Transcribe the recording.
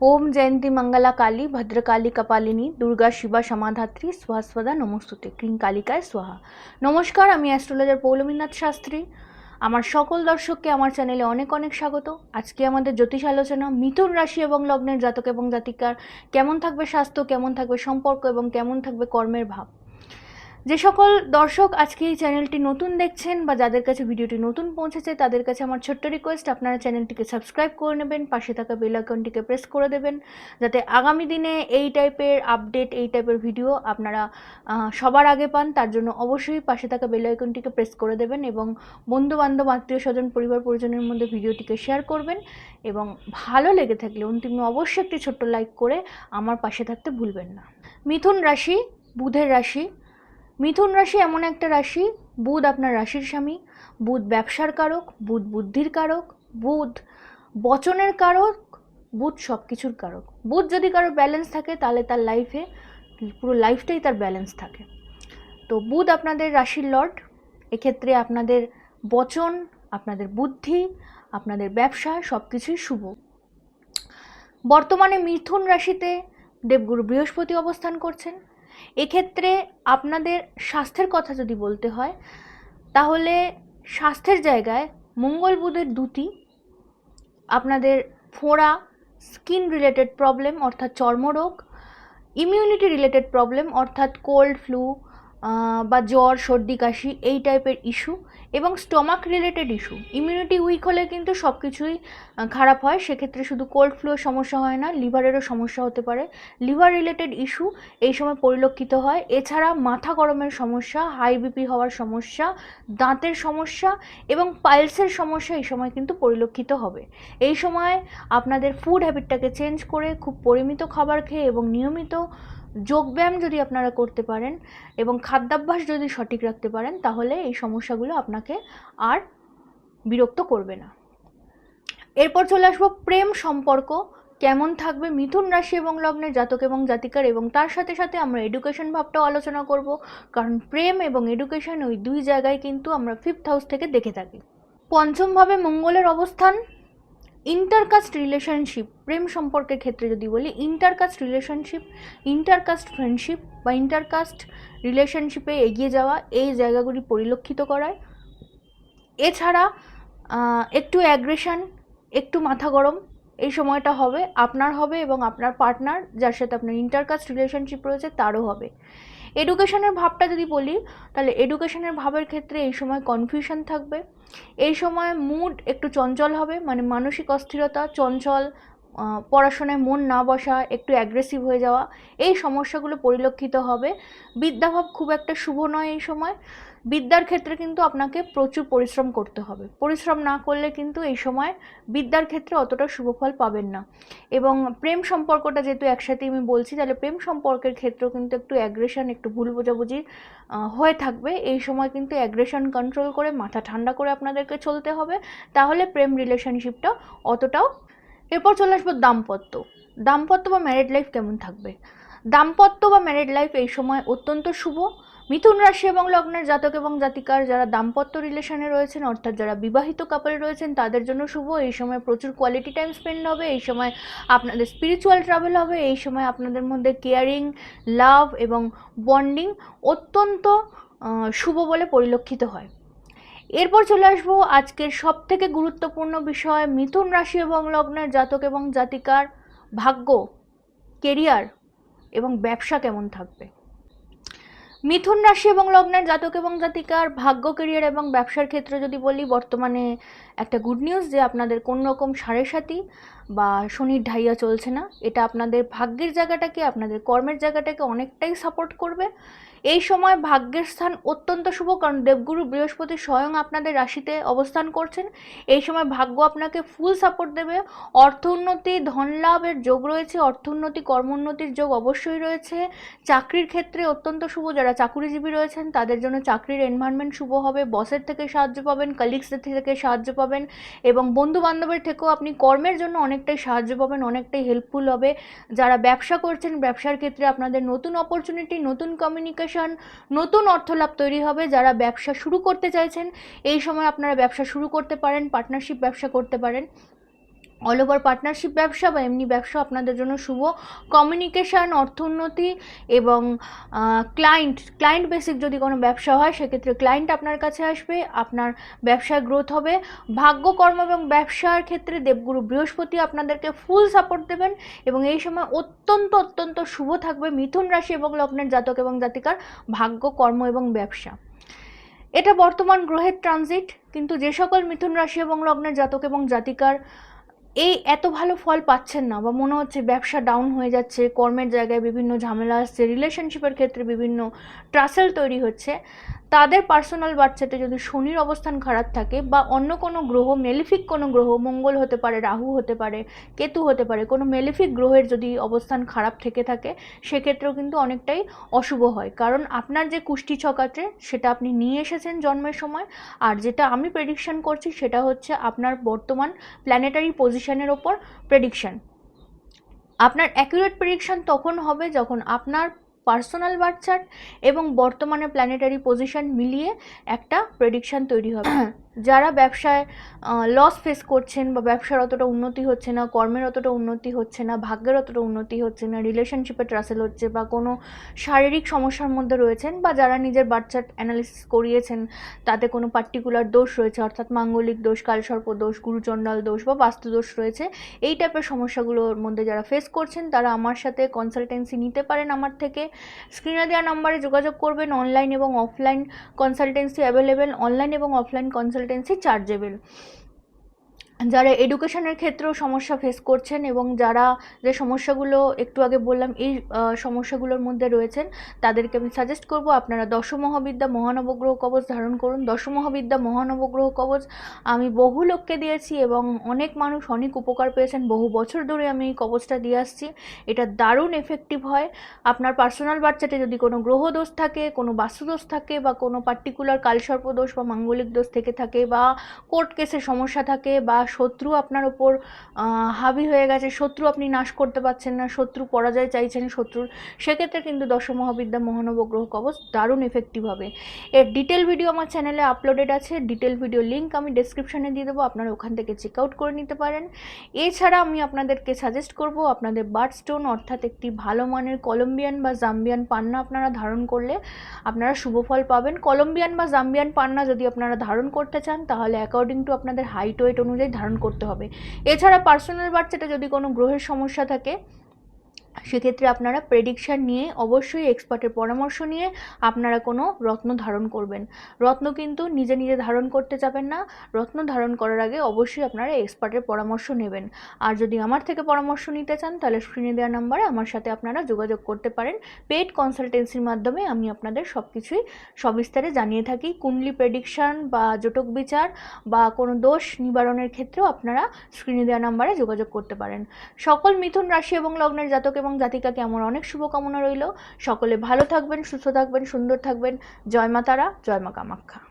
ওম জয়ন্তী মঙ্গলা কালী ভদ্রকালী কপালিনী দুর্গা শিবা সমাধাত্রী স্বস্বদা নমস্তুতে ক্রিং কালিকায় সোহা নমস্কার আমি অ্যাস্ট্রোলজার পৌলমীনাথ শাস্ত্রী। আমার সকল দর্শককে আমার চ্যানেলে অনেক অনেক স্বাগত। আজকে আমাদের জ্যোতিষ আলোচনা, মিথুন রাশি এবং লগ্নের জাতক এবং জাতিকার কেমন থাকবে স্বাস্থ্য, কেমন থাকবে সম্পর্ক এবং কেমন থাকবে কর্মের ভাব। যে সকল দর্শক আজকে এই চ্যানেলটি নতুন দেখছেন বা যাদের কাছে ভিডিওটি নতুন পৌঁছেছে, তাদের কাছে আমার ছোট্ট রিকোয়েস্ট আপনারা চ্যানেলটিকে সাবস্ক্রাইব করে নেবেন, পাশে থাকা বেল আইকনটিকে প্রেস করে দেবেন, যাতে আগামী দিনে এই টাইপের আপডেট এই টাইপের ভিডিও আপনারা সবার আগে পান। তার জন্য অবশ্যই পাশে থাকা বেল আইকনটিকে প্রেস করে দেবেন এবং বন্ধু বান্ধব আত্মীয় স্বজন পরিবার পরিজনের মধ্যে ভিডিওটিকে শেয়ার করবেন এবং ভালো লেগে থাকলে অন্তিমে অবশ্যই একটি ছোট্ট লাইক করে আমার পাশে থাকতে ভুলবেন না। মিথুন রাশি, বুধের রাশি মিথুন রাশি এমন একটা রাশি। বুধ আপনার রাশির স্বামী। বুধ ব্যবসার কারক, বুধ বুদ্ধির কারক, বুধ বচনের কারক, বুধ সব কিছুর কারক। বুধ যদি কারও ব্যালেন্স থাকে, তাহলে তার লাইফে পুরো লাইফটাই তার ব্যালেন্স থাকে। তো বুধ আপনাদের রাশির লর্ড এক্ষেত্রে আপনাদের বচন, আপনাদের বুদ্ধি, আপনাদের ব্যবসা সব কিছুই শুভ। বর্তমানে মিথুন রাশিতে দেবগুরু বৃহস্পতি অবস্থান করছেন। এক্ষেত্রে আপনাদের স্বাস্থ্যের কথা যদি বলতে হয়, তাহলে স্বাস্থ্যের জায়গায় মঙ্গল বুধের দুটি, আপনাদের ফোড়া, স্কিন রিলেটেড প্রবলেম অর্থাৎ চর্মরোগ, ইমিউনিটি রিলেটেড প্রবলেম অর্থাৎ কোল্ড ফ্লু বা জ্বর, সর্দি, কাশি এই টাইপের ইস্যু এবং stomach related issue immunity weak হলে কিন্তু সব কিছুই খারাপ হয়। সেক্ষেত্রে শুধু কোল্ড ফ্লুর সমস্যা হয় না লিভারেরও সমস্যা হতে পারে। লিভার রিলেটেড ইস্যু এই সময় পরিলক্ষিত হয়। এছাড়া মাথা গরমের সমস্যা হাই বিপি হওয়ার সমস্যা, দাঁতের সমস্যা এবং পাইলসের সমস্যা এই সময় কিন্তু পরিলক্ষিত হবে। এই সময় আপনাদের ফুড হ্যাবিটটাকে চেঞ্জ করে খুব পরিমিত খাবার খেয়ে এবং নিয়মিত যোগব্যায়াম যদি আপনারা করতে পারেন এবং খাদ্যাভ্যাস যদি সঠিক রাখতে পারেন, তাহলে এই সমস্যাগুলো আপনাকে আর বিরক্ত করবে না। এরপর চলে আসব প্রেম সম্পর্ক, কেমন থাকবে মিথুন রাশি এবং লগ্নের জাতক এবং জাতিকার এবং তার সাথে সাথে আমরা এডুকেশন ভাবটাও আলোচনা করব, কারণ প্রেম এবং এডুকেশন ওই দুই জায়গায় কিন্তু আমরা ফিফথ হাউস থেকে দেখে থাকি। পঞ্চমভাবে মঙ্গলের অবস্থান ইন্টারকাস্ট রিলেশনশিপ প্রেম সম্পর্কের ক্ষেত্রে যদি বলি ইন্টারকাস্ট রিলেশনশিপ ইন্টারকাস্ট ফ্রেন্ডশিপ বা ইন্টারকাস্ট রিলেশনশিপে এগিয়ে যাওয়া এই জায়গাগুলি পরিলক্ষিত করায়। এছাড়া একটু অ্যাগ্রেশন একটু মাথা গরম, এই সময়টা হবে, আপনার হবে এবং আপনার পার্টনার যার সাথে আপনার ইন্টারকাস্ট রিলেশনশিপ রয়েছে, তারও হবে। এডুকেশনের ভাবটা যদি বলি, তাহলে এডুকেশনের ভাবের ক্ষেত্রে এই সময় কনফিউশন থাকবে। এই সময় মুড একটু চঞ্চল হবে মানে মানসিক অস্থিরতা, চঞ্চল পড়াশোনায় মন না বসা, একটু অ্যাগ্রেসিভ হয়ে যাওয়া, এই সমস্যাগুলো পরিলক্ষিত হবে। বিদ্যাভাব খুব একটা শুভ নয় এই সময়। বিদ্যার ক্ষেত্রে কিন্তু আপনাকে প্রচুর পরিশ্রম করতে হবে। পরিশ্রম না করলে কিন্তু এই সময় বিদ্যার ক্ষেত্রে অতটা শুভ ফল পাবেন না। এবং প্রেম সম্পর্কটা যেহেতু একসাথে আমি বলছি, তাহলে প্রেম সম্পর্কের ক্ষেত্রেও কিন্তু একটু অ্যাগ্রেশন একটু ভুল বোঝাবুঝি হয়ে থাকবে। এই সময় কিন্তু অ্যাগ্রেশন কন্ট্রোল করে, মাথা ঠান্ডা করে আপনাদেরকে চলতে হবে। তাহলে প্রেম রিলেশনশিপটা অতটাও এরপর চলে আসব দাম্পত্য। দাম্পত্য বা ম্যারিড লাইফ কেমন থাকবে? দাম্পত্য বা ম্যারিড লাইফ এই সময় অত্যন্ত শুভ। মিথুন রাশি এবং লগ্নের জাতক এবং জাতিকার যারা দাম্পত্য রিলেশনে রয়েছেন, অর্থাৎ যারা বিবাহিত কাপল রয়েছেন, তাদের জন্য শুভ। এই সময় প্রচুর কোয়ালিটি টাইম স্পেন্ড হবে। এই সময় আপনাদের স্পিরিচুয়াল ট্রাভেল হবে। এই সময় আপনাদের মধ্যে কেয়ারিং লাভ এবং বন্ডিং অত্যন্ত শুভ বলে পরিলক্ষিত হয়। এরপর চলে আসব আজকের সব থেকে গুরুত্বপূর্ণ বিষয়, মিথুন রাশি এবং লগ্নের জাতক এবং জাতিকার ভাগ্য কেরিয়ার এবং ব্যবসা কেমন থাকবে। মিথুন রাশি এবং লগ্নের জাতক এবং জাতিকার ভাগ্য কেরিয়ার এবং ব্যবসার ক্ষেত্রে যদি বলি, বর্তমানে একটা গুড নিউজ যে আপনাদের কোন রকম সাড়ে সাথী বা শনির ঢাইয়া চলছে না। এটা আপনাদের ভাগ্যের জায়গাটাকে, আপনাদের কর্মের জায়গাটাকে অনেকটাই সাপোর্ট করবে। এই সময় ভাগ্যের স্থান অত্যন্ত শুভ, কারণ দেবগুরু বৃহস্পতি স্বয়ং আপনাদের রাশিতে অবস্থান করছেন। এই সময় ভাগ্য আপনাকে ফুল সাপোর্ট দেবে। অর্থ উন্নতি, ধন লাভের যোগ রয়েছে, অর্থ উন্নতি কর্মোন্নতির যোগ অবশ্যই রয়েছে। চাকরির ক্ষেত্রে অত্যন্ত শুভ, যারা চাকুরিজীবী রয়েছেন, তাদের জন্য চাকরির এনভায়রনমেন্ট শুভ হবে। বসের থেকে সাহায্য পাবেন কলিগসদের থেকে সাহায্য পাবেন, এবং বন্ধু বান্ধবের থেকেও আপনি কর্মের জন্য অনেকটাই সাহায্য পাবেন, অনেকটাই হেল্পফুল হবে। যারা ব্যবসা করছেন, ব্যবসার ক্ষেত্রে আপনাদের নতুন অপরচুনিটি নতুন কমিউনিকেশন নতুন অর্থলাভ তৈরি হবে, যারা ব্যবসা শুরু করতে চাইছেন, এই সময় আপনারা ব্যবসা শুরু করতে পারেন পার্টনারশিপ ব্যবসা করতে পারেন। অল ওভার পার্টনারশিপ ব্যবসা বা এমনি ব্যবসা আপনাদের জন্য শুভ। কমিউনিকেশান অর্থোন্নতি এবং ক্লায়েন্ট ক্লায়েন্ট বেসিক যদি কোনো ব্যবসা হয়, সেক্ষেত্রে ক্লায়েন্ট আপনার কাছে আসবে, আপনার ব্যবসায় গ্রোথ হবে। ভাগ্যকর্ম এবং ব্যবসার ক্ষেত্রে দেবগুরু বৃহস্পতি আপনাদেরকে ফুল সাপোর্ট দেবেন এবং এই সময় অত্যন্ত অত্যন্ত শুভ থাকবে মিথুন রাশি এবং লগ্নের জাতক এবং জাতিকার ভাগ্য, কর্ম এবং ব্যবসা। এটা বর্তমান গ্রহের ট্রানজিট কিন্তু যে সকল মিথুন রাশি এবং লগ্নের জাতক এবং জাতিকার এই এত ভালো ফল পাচ্ছেন না বা মনে হচ্ছে ব্যবসা ডাউন হয়ে যাচ্ছে, কর্মের জায়গায় বিভিন্ন ঝামেলা আসছে রিলেশনশিপের ক্ষেত্রে বিভিন্ন ট্রাসেল তৈরি হচ্ছে। তাদের পার্সোনাল বাচ্চাতে যদি শনির অবস্থান খারাপ থাকে বা অন্য কোনো গ্রহ মেলিফিক কোনো গ্রহ, মঙ্গল হতে পারে, রাহু হতে পারে, কেতু হতে পারে, কোনো মেলিফিক গ্রহের যদি অবস্থান খারাপ থেকে থাকে, সেক্ষেত্রেও কিন্তু অনেকটাই অশুভ হয়। কারণ আপনার যে কুষ্টি ছক আছে, সেটা আপনি নিয়ে এসেছেন জন্মের সময়, আর যেটা আমি প্রেডিকশন করছি সেটা হচ্ছে আপনার বর্তমান প্ল্যানেটারি পজিশনের ওপর প্রেডিকশন আপনার অ্যাকুরেট প্রেডিকশন তখন হবে যখন আপনার পার্সোনাল বার্থ চার্ট এবং বর্তমানে প্ল্যানেটারি পজিশন মিলিয়ে একটা প্রেডিকশান তৈরি হবে। যারা ব্যবসায় লস ফেস করছেন বা ব্যবসার অতটা উন্নতি হচ্ছে না, কর্মের অতটা উন্নতি হচ্ছে না, ভাগ্যের অতটা উন্নতি হচ্ছে না রিলেশনশিপে ট্রাসেল হচ্ছে বা কোনো শারীরিক সমস্যার মধ্যে রয়েছেন বা যারা নিজের বাচ্চার অ্যানালিসিস করিয়েছেন, তাতে কোনো পার্টিকুলার দোষ রয়েছে, অর্থাৎ মাঙ্গলিক দোষ, কালসর্প দোষ, গুরুচণ্ডাল দোষ বা বাস্তু দোষ রয়েছে, এই টাইপের সমস্যাগুলোর মধ্যে যারা ফেস করছেন, তারা আমার সাথে কনসালটেন্সি নিতে পারেন আমার থেকে। স্ক্রিনে দেওয়া নাম্বারে যোগাযোগ করবেন অনলাইন এবং অফলাইন কনসালটেন্সি অ্যাভেলেবেল অনলাইন এবং অফলাইন কনসালটেন্সি চার্জেবল যারা এডুকেশনের ক্ষেত্রেও সমস্যা ফেস করছেন এবং যারা যে সমস্যাগুলো একটু আগে বললাম, এই সমস্যাগুলোর মধ্যে রয়েছেন, তাদেরকে আমি সাজেস্ট করব আপনারা দশ মহাবিদ্যা মহানবগ্রহ কবচ ধারণ করুন। দশ মহাবিদ্যা মহানবগ্রহ কবচ আমি বহু লোককে দিয়েছি এবং অনেক মানুষ অনেক উপকার পেয়েছেন। বহু বছর ধরে আমি এই কবচটা দিয়ে আসছি। এটা দারুণ এফেক্টিভ হয়। আপনার পার্সোনাল বাচ্চাতে যদি কোনো গ্রহ দোষ থাকে, কোনো বাস্তুদোষ থাকে বা কোনো পার্টিকুলার কালসর্প দোষ বা মাঙ্গলিক দোষ থেকে থাকে বা কোর্ট কেসের সমস্যা থাকে বা শত্রু আপনার ওপর হাবি হয়ে গেছে, শত্রু আপনি নাশ করতে পারছেন না, শত্রু পরাজয় চাইছেন শত্রুর, সেক্ষেত্রে কিন্তু দশ মহাবিদ্যা মহানবগ্রহ কবচ দারুণ এফেক্টিভ হবে। এর ডিটেল ভিডিও আমার চ্যানেলে আপলোডেড আছে ডিটেল ভিডিও লিঙ্ক আমি ডেসক্রিপশনে দিয়ে দেবো, আপনারা ওখান থেকে চেক আউট করে নিতে পারেন। এছাড়া আমি আপনাদেরকে সাজেস্ট করব, আপনাদের বার্ড স্টোন অর্থাৎ একটি ভালো মানের কলম্বিয়ান বা জাম্বিয়ান পান্না আপনারা ধারণ করলে আপনারা শুভ ফল পাবেন। কলম্বিয়ান বা জাম্বিয়ান পান্না যদি আপনারা ধারণ করতে চান, তাহলে অ্যাকর্ডিং টু আপনাদের হাইট ওয়েট অনুযায়ী ধারণ করতে হবে। এছাড়া পার্সোনাল বাচ্চাটা যদি কোনো গ্রহের সমস্যা থাকে সেক্ষেত্রে আপনারা প্রেডিকশান নিয়ে অবশ্যই এক্সপার্টের পরামর্শ নিয়ে আপনারা কোনো রত্ন ধারণ করবেন। রত্ন কিন্তু নিজে নিজে ধারণ করতে যাবেন না। রত্ন ধারণ করার আগে অবশ্যই আপনারা এক্সপার্টের পরামর্শ নেবেন। আর যদি আমার থেকে পরামর্শ নিতে চান, তাহলে স্ক্রিনে দেওয়া নাম্বারে আমার সাথে আপনারা যোগাযোগ করতে পারেন। পেড কনসালটেন্সির মাধ্যমে আমি আপনাদের সব কিছুই সবিস্তারে জানিয়ে থাকি। কুণ্ডলি প্রেডিকশান বা জটক বিচার বা কোনো দোষ নিবারণের ক্ষেত্রেও আপনারা স্ক্রিনে দেওয়া নাম্বারে যোগাযোগ করতে পারেন। সকল মিথুন রাশি এবং লগ্নের জাতক এবং জাতিকাকে আমার অনেক শুভকামনা রইল। সকলে ভালো থাকবেন, সুস্থ থাকবেন, সুন্দর থাকবেন। জয় মা তারা, জয় মা কামাখ্যা।